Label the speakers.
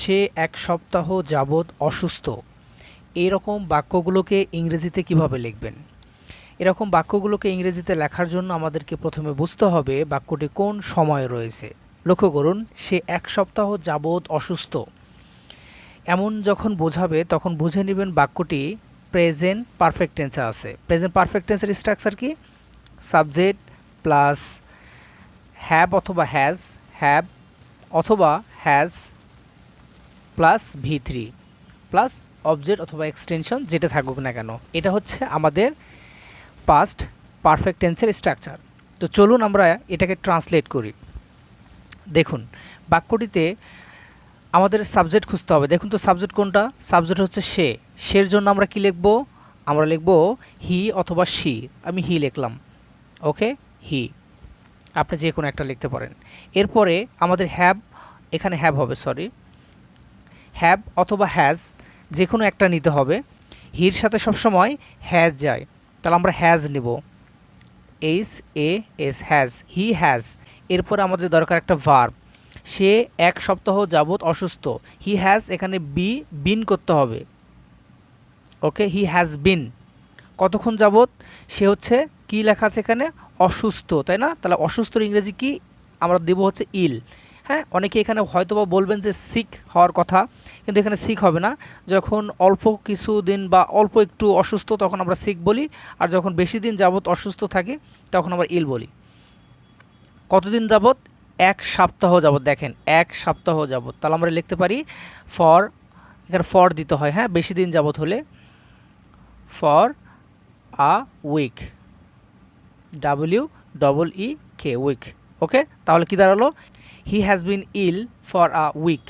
Speaker 1: সে এক সপ্তাহ যাবৎ অসুস্থ। এরকম বাক্যগুলোকে ইংরেজিতে কীভাবে লিখবেন? এরকম বাক্যগুলোকে ইংরেজিতে লেখার জন্য আমাদেরকে প্রথমে বুঝতে হবে বাক্যটি কোন সময়ে রয়েছে। লক্ষ্য করুন, সে এক সপ্তাহ যাবৎ অসুস্থ। এমন যখন বোঝাবে, তখন বুঝে নেবেন বাক্যটি প্রেজেন্ট পারফেক্ট টেন্সে আছে। প্রেজেন্ট পারফেক্ট টেন্সের স্ট্রাকচার কি? সাবজেক্ট প্লাস হ্যাব অথবা হ্যাজ, হ্যাব অথবা has plus V three plus object অথবা এক্সটেনশন যেটা থাকুক না কেন। এটা হচ্ছে আমাদের পাস্ট পারফেক্ট টেন্সের স্ট্রাকচার তো চলুন আমরা এটাকে ট্রান্সলেট করি। দেখুন, বাক্যটিতে আমাদের সাবজেক্ট খুঁজতে হবে। দেখুন তো সাবজেক্ট কোনটা? সাবজেক্ট হচ্ছে সে। সের জন্য আমরা কি লিখব? আমরা লিখব হি অথবা শি আমি হি লিখলাম। ওকে? হি আপনি যে কোনো একটা লিখতে পারেন। এরপরে আমাদের হ্যাভ এখানে হ্যাভ হবে সরি হ্যাভ অথবা হ্যাজ যে কোনো একটা নিতে হবে। হির সাথে সবসময় হ্যাজ যায়। তাহলে আমরা হ্যাজ নিব। H A S has he has এরপর আমাদের দরকার একটা ভার্ব সে এক সপ্তাহ যাবৎ অসুস্থ। হি হ্যাজ এখানে বি বিন করতে হবে। ওকে হি হ্যাজ বিন কতক্ষণ যাবৎ? সে হচ্ছে কি লেখা আছে এখানে? অসুস্থ, তাই না? তাহলে অসুস্থর ইংরেজি কি? আমরা দেব হচ্ছে ইল হ্যাঁ অনেকে এখানে হয়তোবা বলবেন যে সিক হওয়ার কথা। কিন্তু এখানে সিক হবে না। যখন অল্প কিছু দিন বা অল্প একটু অসুস্থ তখন আমরা সিক বলি, আর যখন বেশি দিন যাবৎ অসুস্থ থাকি তখন আমরা ইল বলি। কতদিন যাবৎ? এক সপ্তাহ যাবৎ, দেখেন, এক সপ্তাহ যাবৎ। তাহলে আমরা লিখতে পারি, ফর, এখানে ফর দিতে হয় হ্যাঁ? বেশি দিন যাবৎ হলে, for a week, W double E K, week. Okay? তাহলে কি দাঁড়াল? He has been ill for a week.